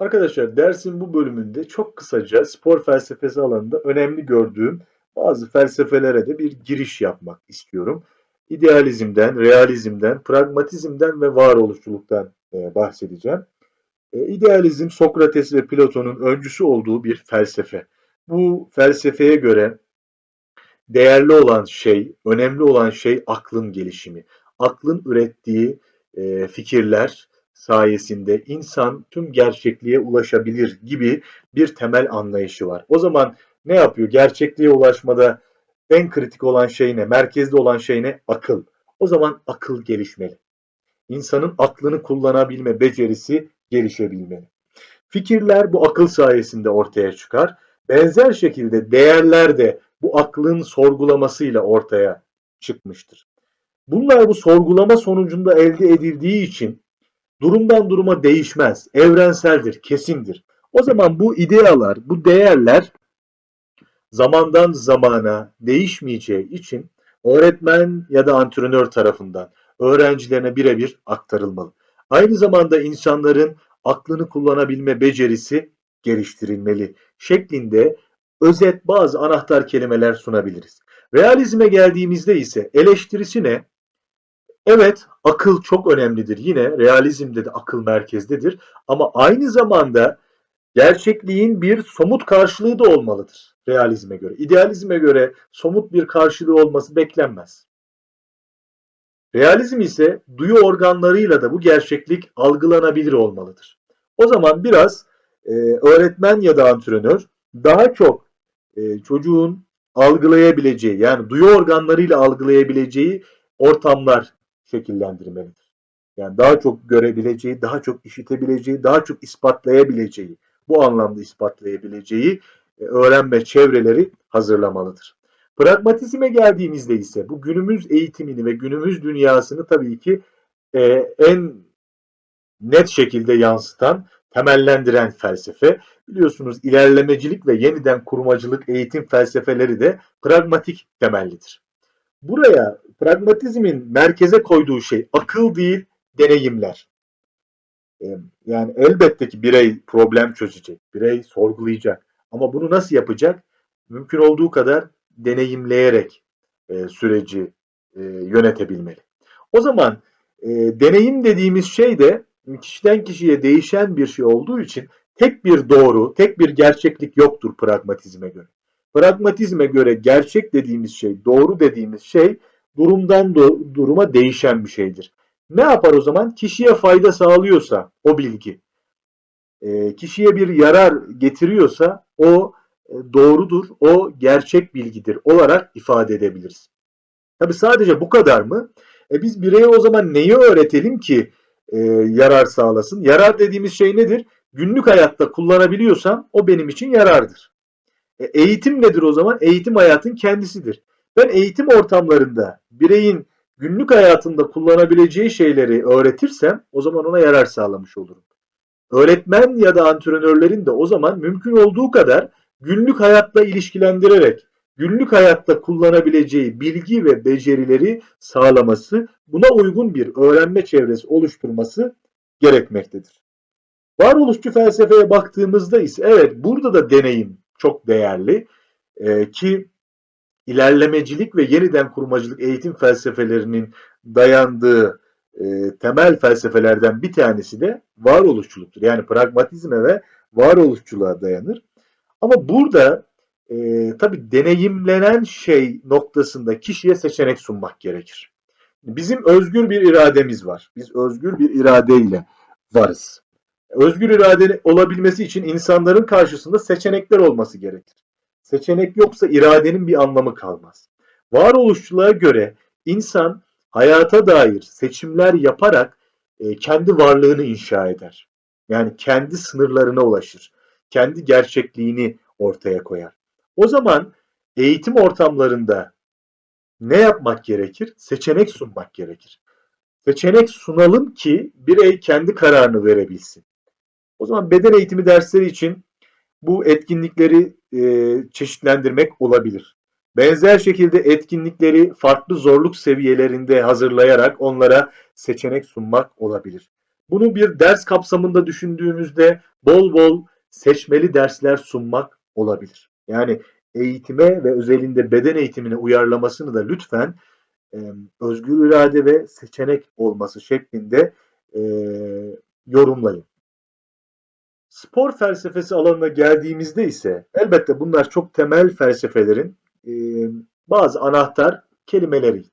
Arkadaşlar dersin bu bölümünde çok kısaca spor felsefesi alanında önemli gördüğüm bazı felsefelere de bir giriş yapmak istiyorum. İdealizmden, realizmden, pragmatizmden ve varoluşçuluktan e, bahsedeceğim. E, idealizm Sokrates ve Platon'un öncüsü olduğu bir felsefe. Bu felsefeye göre değerli olan şey, önemli olan şey aklın gelişimi. Aklın ürettiği e, fikirler, sayesinde insan tüm gerçekliğe ulaşabilir gibi bir temel anlayışı var. O zaman ne yapıyor? Gerçekliğe ulaşmada en kritik olan şey ne? Merkezde olan şey ne? Akıl. O zaman akıl gelişmeli. İnsanın aklını kullanabilme becerisi gelişebilmeli. Fikirler bu akıl sayesinde ortaya çıkar. Benzer şekilde değerler de bu aklın sorgulamasıyla ortaya çıkmıştır. Bunlar bu sorgulama sonucunda elde edildiği için durumdan duruma değişmez, evrenseldir, kesindir. O zaman bu idealar, bu değerler zamandan zamana değişmeyeceği için öğretmen ya da antrenör tarafından öğrencilerine birebir aktarılmalı. Aynı zamanda insanların aklını kullanabilme becerisi geliştirilmeli şeklinde özet bazı anahtar kelimeler sunabiliriz. Realizme geldiğimizde ise eleştirisi ne? Evet, akıl çok önemlidir. Yine realizmde de akıl merkezdedir. Ama aynı zamanda gerçekliğin bir somut karşılığı da olmalıdır realizme göre. İdealizme göre somut bir karşılığı olması beklenmez. Realizm ise duyu organlarıyla da bu gerçeklik algılanabilir olmalıdır. O zaman biraz e, öğretmen ya da antrenör daha çok e, çocuğun algılayabileceği yani duyu organlarıyla algılayabileceği ortamlar şekillendirmelidir. Yani daha çok görebileceği, daha çok işitebileceği, daha çok ispatlayabileceği, bu anlamda ispatlayabileceği e, öğrenme çevreleri hazırlamalıdır. Pragmatizme geldiğimizde ise bu günümüz eğitimini ve günümüz dünyasını tabii ki e, en net şekilde yansıtan, temellendiren felsefe. Biliyorsunuz ilerlemecilik ve yeniden kurmacılık eğitim felsefeleri de pragmatik temellidir. Buraya pragmatizmin merkeze koyduğu şey akıl değil, deneyimler. Yani elbette ki birey problem çözecek, birey sorgulayacak. Ama bunu nasıl yapacak? Mümkün olduğu kadar deneyimleyerek e, süreci e, yönetebilmeli. O zaman e, deneyim dediğimiz şey de kişiden kişiye değişen bir şey olduğu için tek bir doğru, tek bir gerçeklik yoktur pragmatizme göre. Pragmatizme göre gerçek dediğimiz şey, doğru dediğimiz şey durumdan do duruma değişen bir şeydir. Ne yapar o zaman? Kişiye fayda sağlıyorsa o bilgi, e, kişiye bir yarar getiriyorsa o e, doğrudur, o gerçek bilgidir olarak ifade edebiliriz. Tabi sadece bu kadar mı? E biz bireye o zaman neyi öğretelim ki e, yarar sağlasın? Yarar dediğimiz şey nedir? Günlük hayatta kullanabiliyorsam o benim için yarardır. E, eğitim nedir o zaman? Eğitim hayatın kendisidir. Ben eğitim ortamlarında bireyin günlük hayatında kullanabileceği şeyleri öğretirsem o zaman ona yarar sağlamış olurum. Öğretmen ya da antrenörlerin de o zaman mümkün olduğu kadar günlük hayatla ilişkilendirerek günlük hayatta kullanabileceği bilgi ve becerileri sağlaması, buna uygun bir öğrenme çevresi oluşturması gerekmektedir. Varoluşçu felsefeye baktığımızda ise evet burada da deneyim çok değerli ee, ki ilerlemecilik ve yeniden kurmacılık eğitim felsefelerinin dayandığı e, temel felsefelerden bir tanesi de varoluşçuluktur. Yani pragmatizme ve varoluşçuluğa dayanır. Ama burada e, tabii deneyimlenen şey noktasında kişiye seçenek sunmak gerekir. Bizim özgür bir irademiz var. Biz özgür bir iradeyle varız. Özgür irade olabilmesi için insanların karşısında seçenekler olması gerekir. Seçenek yoksa iradenin bir anlamı kalmaz. Varoluşçuluğa göre insan hayata dair seçimler yaparak e, kendi varlığını inşa eder. Yani kendi sınırlarına ulaşır. Kendi gerçekliğini ortaya koyar. O zaman eğitim ortamlarında ne yapmak gerekir? Seçenek sunmak gerekir. Seçenek sunalım ki birey kendi kararını verebilsin. O zaman beden eğitimi dersleri için bu etkinlikleri e, çeşitlendirmek olabilir. Benzer şekilde etkinlikleri farklı zorluk seviyelerinde hazırlayarak onlara seçenek sunmak olabilir. Bunu bir ders kapsamında düşündüğümüzde bol bol seçmeli dersler sunmak olabilir. Yani eğitime ve özelinde beden eğitimine uyarlamasını da lütfen e, özgür irade ve seçenek olması şeklinde e, yorumlayın. Spor felsefesi alanına geldiğimizde ise elbette bunlar çok temel felsefelerin e, bazı anahtar kelimeleriydi.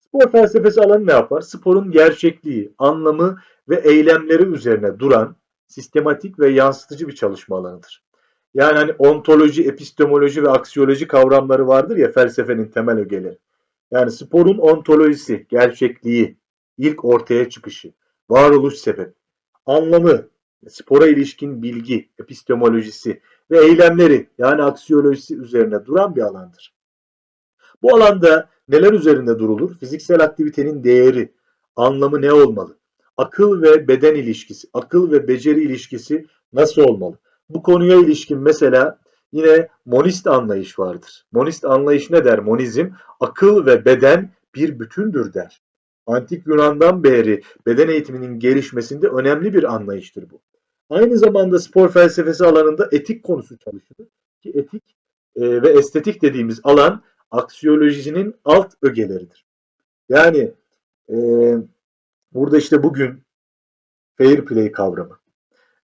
Spor felsefesi alanı ne yapar? Sporun gerçekliği, anlamı ve eylemleri üzerine duran sistematik ve yansıtıcı bir çalışma alanıdır. Yani hani ontoloji, epistemoloji ve aksiyoloji kavramları vardır ya felsefenin temel ögeleri. Yani sporun ontolojisi, gerçekliği, ilk ortaya çıkışı, varoluş sebebi, anlamı, spora ilişkin bilgi, epistemolojisi ve eylemleri yani aksiyolojisi üzerine duran bir alandır. Bu alanda neler üzerinde durulur? Fiziksel aktivitenin değeri, anlamı ne olmalı? Akıl ve beden ilişkisi, akıl ve beceri ilişkisi nasıl olmalı? Bu konuya ilişkin mesela yine monist anlayış vardır. Monist anlayış ne der? Monizm, akıl ve beden bir bütündür der. Antik Yunan'dan beri beden eğitiminin gelişmesinde önemli bir anlayıştır bu. Aynı zamanda spor felsefesi alanında etik konusu çalışılır. Ki etik e, ve estetik dediğimiz alan aksiyolojinin alt ögeleridir. Yani e, burada işte bugün fair play kavramı,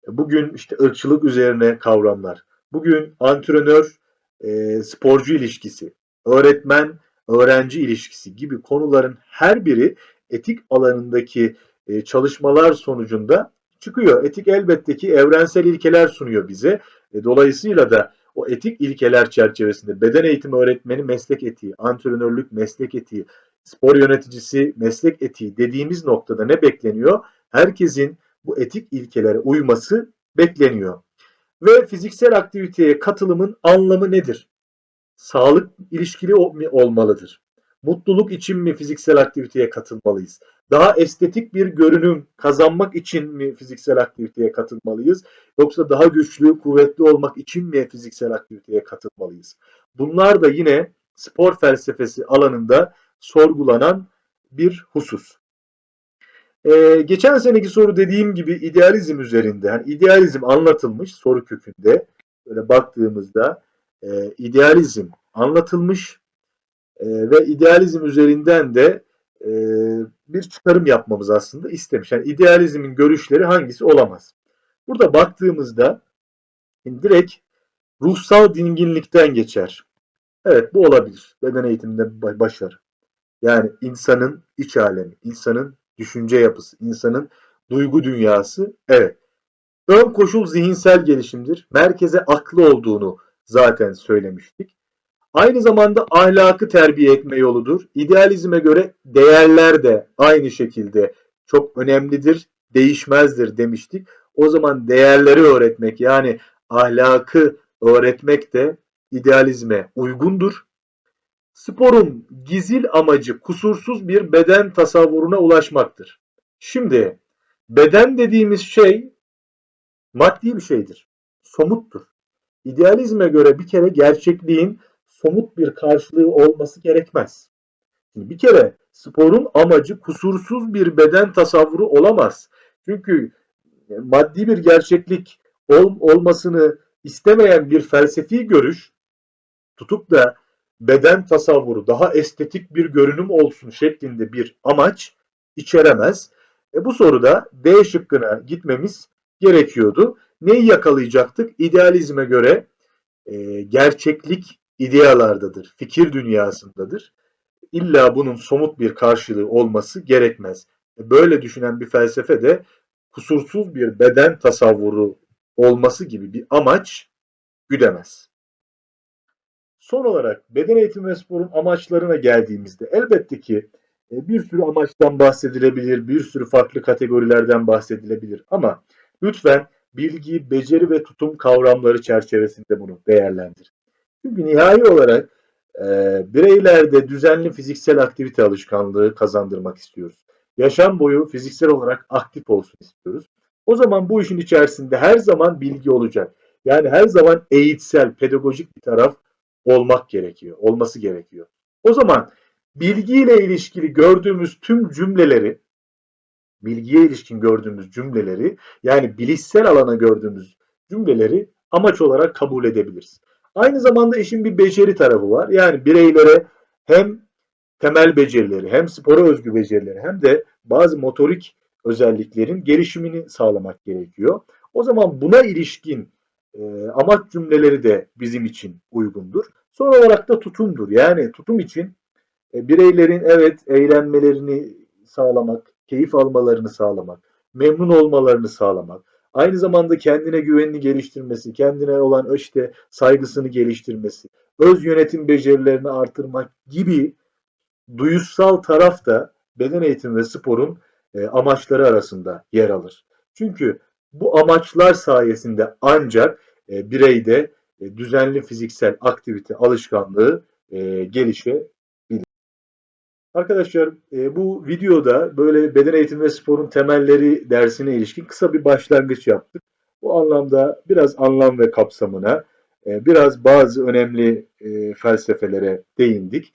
bugün işte ırkçılık üzerine kavramlar, bugün antrenör e, sporcu ilişkisi, öğretmen öğrenci ilişkisi gibi konuların her biri etik alanındaki e, çalışmalar sonucunda çıkıyor. Etik elbette ki evrensel ilkeler sunuyor bize. E, dolayısıyla da o etik ilkeler çerçevesinde beden eğitimi öğretmeni meslek etiği, antrenörlük meslek etiği, spor yöneticisi meslek etiği dediğimiz noktada ne bekleniyor? Herkesin bu etik ilkelere uyması bekleniyor. Ve fiziksel aktiviteye katılımın anlamı nedir? Sağlık ilişkili olmalıdır. Mutluluk için mi fiziksel aktiviteye katılmalıyız? Daha estetik bir görünüm kazanmak için mi fiziksel aktiviteye katılmalıyız? Yoksa daha güçlü, kuvvetli olmak için mi fiziksel aktiviteye katılmalıyız? Bunlar da yine spor felsefesi alanında sorgulanan bir husus. Ee, geçen seneki soru dediğim gibi idealizm üzerinde, yani idealizm anlatılmış soru kökünde. Böyle baktığımızda e, idealizm anlatılmış e, ve idealizm üzerinden de e, bir çıkarım yapmamız aslında istemiş. Yani idealizmin görüşleri hangisi olamaz? Burada baktığımızda direkt ruhsal dinginlikten geçer. Evet bu olabilir. Beden eğitiminde başarı. Yani insanın iç alemi, insanın düşünce yapısı, insanın duygu dünyası. Evet. Ön koşul zihinsel gelişimdir. Merkeze aklı olduğunu zaten söylemiştik. Aynı zamanda ahlakı terbiye etme yoludur. İdealizme göre değerler de aynı şekilde çok önemlidir, değişmezdir demiştik. O zaman değerleri öğretmek yani ahlakı öğretmek de idealizme uygundur. Sporun gizil amacı kusursuz bir beden tasavvuruna ulaşmaktır. Şimdi beden dediğimiz şey maddi bir şeydir. Somuttur. İdealizme göre bir kere gerçekliğin somut bir karşılığı olması gerekmez. Şimdi bir kere sporun amacı kusursuz bir beden tasavvuru olamaz. Çünkü e, maddi bir gerçeklik ol, olmasını istemeyen bir felsefi görüş tutup da beden tasavvuru daha estetik bir görünüm olsun şeklinde bir amaç içeremez. E bu soruda D şıkkına gitmemiz gerekiyordu. Neyi yakalayacaktık? İdealizme göre e, gerçeklik idealardadır, fikir dünyasındadır. İlla bunun somut bir karşılığı olması gerekmez. E, böyle düşünen bir felsefe de kusursuz bir beden tasavvuru olması gibi bir amaç güdemez. Son olarak beden eğitimi ve sporun amaçlarına geldiğimizde elbette ki e, bir sürü amaçtan bahsedilebilir, bir sürü farklı kategorilerden bahsedilebilir ama lütfen bilgi, beceri ve tutum kavramları çerçevesinde bunu değerlendir. Çünkü nihai olarak e, bireylerde düzenli fiziksel aktivite alışkanlığı kazandırmak istiyoruz. Yaşam boyu fiziksel olarak aktif olsun istiyoruz. O zaman bu işin içerisinde her zaman bilgi olacak. Yani her zaman eğitsel, pedagojik bir taraf olmak gerekiyor, olması gerekiyor. O zaman bilgiyle ilişkili gördüğümüz tüm cümleleri bilgiye ilişkin gördüğümüz cümleleri yani bilişsel alana gördüğümüz cümleleri amaç olarak kabul edebiliriz. Aynı zamanda işin bir beceri tarafı var. Yani bireylere hem temel becerileri hem spora özgü becerileri hem de bazı motorik özelliklerin gelişimini sağlamak gerekiyor. O zaman buna ilişkin e, amaç cümleleri de bizim için uygundur. Son olarak da tutumdur. Yani tutum için e, bireylerin evet eğlenmelerini sağlamak, keyif almalarını sağlamak, memnun olmalarını sağlamak, aynı zamanda kendine güvenini geliştirmesi, kendine olan işte saygısını geliştirmesi, öz yönetim becerilerini artırmak gibi duyusal taraf da beden eğitimi ve sporun e, amaçları arasında yer alır. Çünkü bu amaçlar sayesinde ancak e, bireyde e, düzenli fiziksel aktivite alışkanlığı gelişebilir. Arkadaşlar e, bu videoda böyle beden eğitimi ve sporun temelleri dersine ilişkin kısa bir başlangıç yaptık. Bu anlamda biraz anlam ve kapsamına, e, biraz bazı önemli e, felsefelere değindik.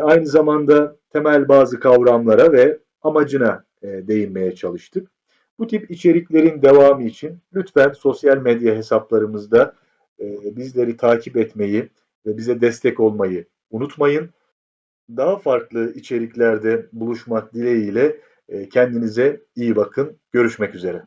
Aynı zamanda temel bazı kavramlara ve amacına değinmeye çalıştık. Bu tip içeriklerin devamı için lütfen sosyal medya hesaplarımızda bizleri takip etmeyi ve bize destek olmayı unutmayın. Daha farklı içeriklerde buluşmak dileğiyle e, kendinize iyi bakın. Görüşmek üzere.